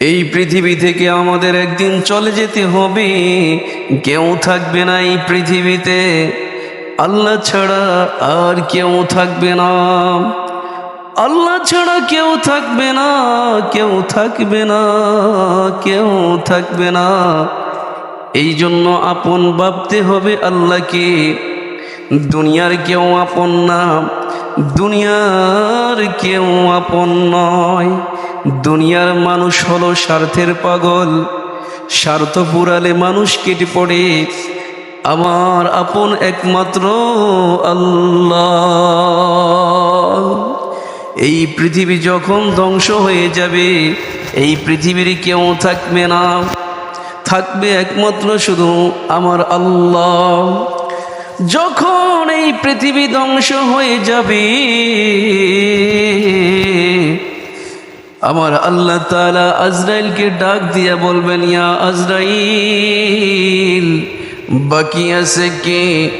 এই পৃথিবী থেকে আমাদের একদিন চলে যেতে হবে। কেউ থাকবে না এই পৃথিবীতে। আল্লাহ ছাড়া আর কেউ থাকবে না। আল্লাহ ছাড়া কেউ থাকবে না, কেউ থাকবে না, কেউ থাকবে না। এই জন্য আপন ভাবতে হবে আল্লাহকে। দুনিয়ার কেউ আপন না, দুনিয়ার কেউ আপন নয়। দুনিয়ার মানুষ হলো স্বার্থের পাগল। স্বার্থ পুরালে মানুষ কেটে পড়ে। আমার আপন একমাত্র আল্লাহ। এই পৃথিবী যখন ধ্বংস হয়ে যাবে, এই পৃথিবীর কেউ থাকবে না। থাকবে একমাত্র শুধু আমার আল্লাহ। যখন এই পৃথিবী ধ্বংস হয়ে যাবে আমার আল্লাহ তাআলা আজরাইলকে ডাক দিয়া বলবেন, ইয়া আজরাইল, বাকি আছে কে?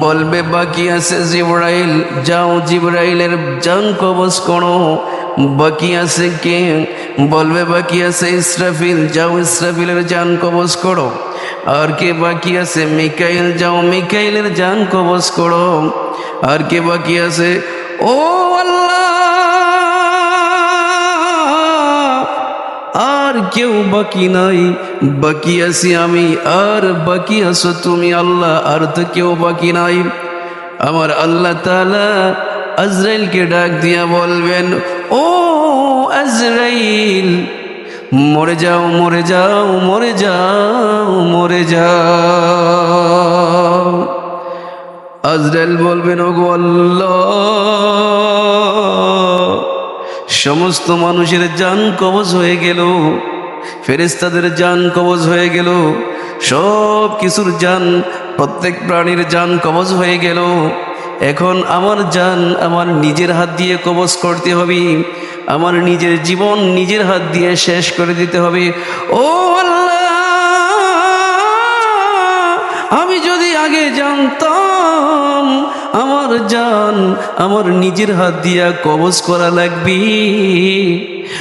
বলবে, বাকি আছে জিব্রাইল। যাও জিব্রাইলের জান কবজ করো। বাকি আছে কে? বলবে, বাকি আছে ইসরাফিল। যাও ইসরাফিলের জান কবজ করো। আর কে বাকি আছে মিকাইল? যাও মিকাইলের জান কবজ করো। আর কে বাকি আছে? ও আল্লাহ! আর কেউ বাকি নাই। বাকি আছি আমি, আর বাকি আছো তুমি আল্লাহ, আর তো কেউ বাকি নাই। আমার আল্লাহ তাআলা আজরাইলকে ডাক দিয়া বলবেন, ও আজরাইল, মরে যাও মরে যাও মরে যাও মরে যাও। আজরাইল বলবেন, ওগো আল্লাহ সমস্ত মানুষের যান কবজ হয়ে গেল ফেরেস্তাদের যান কবজ হয়ে গেল, সব কিছুর যান, প্রত্যেক প্রাণীর যান কবজ হয়ে গেল। এখন আমার যান আমার নিজের হাত দিয়ে কবজ করতে হবে, আমার নিজের জীবন নিজের হাত দিয়ে শেষ করে দিতে হবে। ও আমি যদি আগে জানতাম আমার জান, আমার নিজের হাত দিয়া কবজ করা লাগবে।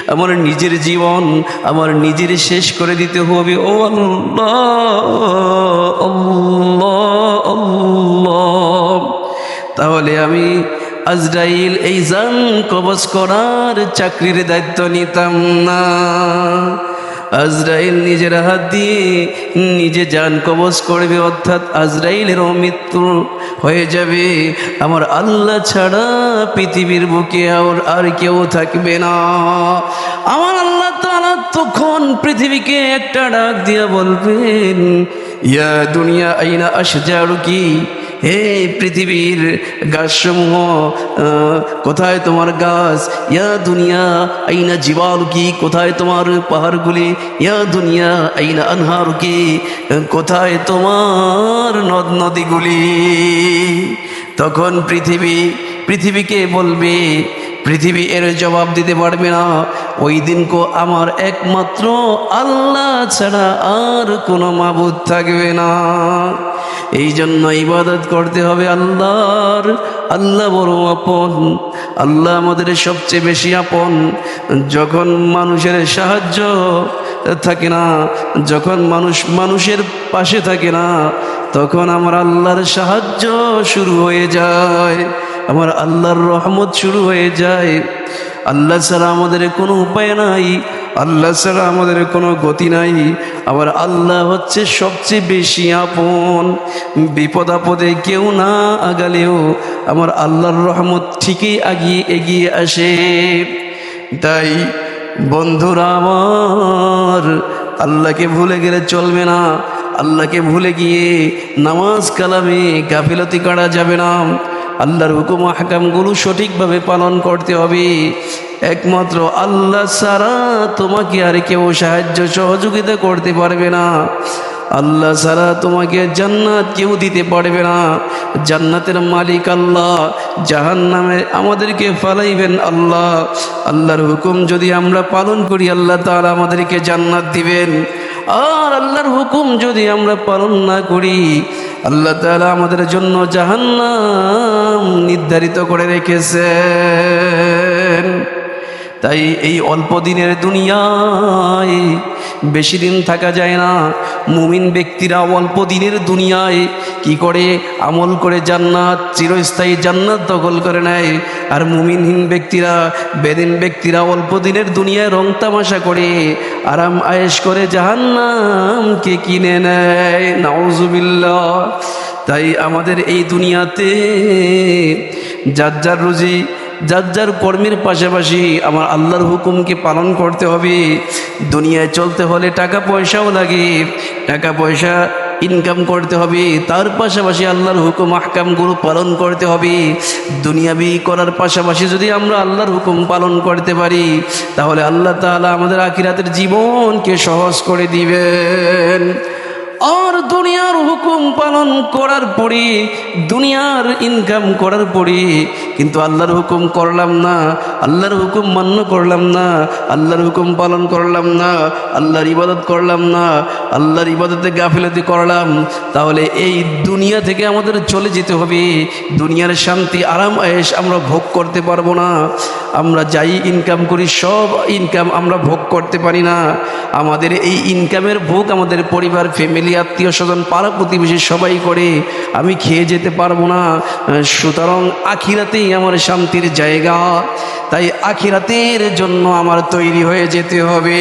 আমার নিজের জীবন, আমার নিজের শেষ করে দিতে হবে। ও আল্লাহ তাহলে আমি আজরাইল এই জান কবজ করার চাকরির দায়িত্ব নিতাম না। আজরাইল নিজের হাত দিয়ে নিজে যান কবজ করবে, অর্থাৎ আজরাইলেরও মৃত্যু হয়ে যাবে। আমার আল্লাহ ছাড়া পৃথিবীর বুকে আর আর কেউ থাকবে না। আমার আল্লাহ তাআলা তখন পৃথিবীকে একটা ডাক দিয়া বলবেন, ইয়া দুনিয়া আইনা আসজারু কি হে পৃথিবীর গাছসমূহ কোথায় তোমার গাছ? ইয়া দুনিয়া, আইনা জীবাল কি কোথায় তোমার পাহাড়গুলি? ইয়া দুনিয়া, আইনা আনহার কি কোথায় তোমার নদ নদীগুলি? তখন পৃথিবী পৃথিবীকে বলবে? পৃথিবী এর জবাব দিতে পারবে না। ওই দিন কো আমার একমাত্র আল্লাহ ছাড়া আর কোনো মাবুদ থাকবে না। এই জন্য ইবাদত করতে হবে আল্লাহর। আল্লাহ বড় আপন, আল্লাহ আমাদের সবচেয়ে বেশি আপন। যখন মানুষের সাহায্য থাকে না, যখন মানুষ মানুষের পাশে থাকে না, তখন আমার আল্লাহর সাহায্য শুরু হয়ে যায়, আমার আল্লাহর রহমত শুরু হয়ে যায়। আল্লাহ ছাড়া আমাদের কোনো উপায় নাই। আল্লাহ ছাড়া আমাদের কোনো গতি নাই। আবার আল্লাহ হচ্ছে সবচেয়ে বেশি আপন। বিপদ আপদে কেউ না আগালেও আমার আল্লাহর রহমত ঠিকই আগিয়ে এগিয়ে আসে। তাই বন্ধুরা আমার, আল্লাহকে ভুলে গেলে চলবে না। আল্লাহকে ভুলে গিয়ে নামাজ কালামে গাফিলতি করা যাবে না। আল্লাহর হুকুম হাকামগুলো সঠিকভাবে পালন করতে হবে। একমাত্র আল্লাহ সারা তোমাকে আর কেউ সাহায্য সহযোগিতা করতে পারবে না। আল্লাহ সারা তোমাকে জান্নাত কেউ দিতে পারবে না। জান্নাতের মালিক আল্লাহ জাহান নামে আমাদেরকে ফালাইবেন আল্লাহ। আল্লাহর হুকুম যদি আমরা পালন করি, আল্লাহ তাআলা আমাদেরকে জান্নাত দিবেন। আর আল্লাহর হুকুম যদি আমরা পালন না করি আল্লাহ তালা আমাদের জন্য জাহান্নাম নির্ধারিত করে রেখেছেন। তাই এই অল্প দিনের দুনিয়ায় বেশি দিন থাকা যায় না। মুমিন ব্যক্তিরা অল্প দিনের দুনিয়ায় কি করে আমল করে জান্নাত, চিরস্থায়ী জান্নাত দখল করে নেয়। আর মুমিনহীন ব্যক্তিরা, বেদিন ব্যক্তিরা অল্প দিনের দুনিয়ায় রং তামাশা করে, আরাম আয়েশ করে জাহান্নামকে কিনে নেয়। নাউজুবিল্লাহ। তাই আমাদের এই দুনিয়াতে যার যার রুজি যার যার কর্মের পাশাপাশি আমার আল্লাহর হুকুমকে পালন করতে হবে, দুনিয়ায় চলতে হলে টাকা পয়সাও লাগে, টাকা পয়সা ইনকাম করতে হবে, তার পাশাপাশি আল্লাহর হুকুম, আহকামগুলো পালন করতে হবে। দুনিয়াবি করার পাশাপাশি যদি আমরা আল্লাহর হুকুম পালন করতে পারি, তাহলে আল্লাহ তাআলা আমাদের আখিরাতের জীবনকে সহজ করে দিবেন। আর দুনিয়ার হুকুম পালন করার পরে দুনিয়ার ইনকাম করার পরে কিন্তু আল্লাহর হুকুম করলাম না, আল্লাহর হুকুম মান্য করলাম না, আল্লাহর হুকুম পালন করলাম না, আল্লাহর ইবাদত করলাম না, আল্লাহর ইবাদতে গাফিলতি করলাম, তাহলে এই দুনিয়া থেকে আমাদের চলে যেতে হবে। দুনিয়ার শান্তি, আরাম আয়েস আমরা ভোগ করতে পারব না। আমরা যাই ইনকাম করি, সব ইনকাম আমরা ভোগ করতে পারি না। আমাদের এই ইনকামের ভোগ আমাদের পরিবার ফ্যামিলি আত্মীয় স্বজন, পাড়া প্রতিবেশী সবাই করে। আমি খেয়ে যেতে পারব না। সুতরাং আখিরাতেই আমার শান্তির জায়গা তাই আখিরাতের জন্য আমার তৈরি হয়ে যেতে হবে।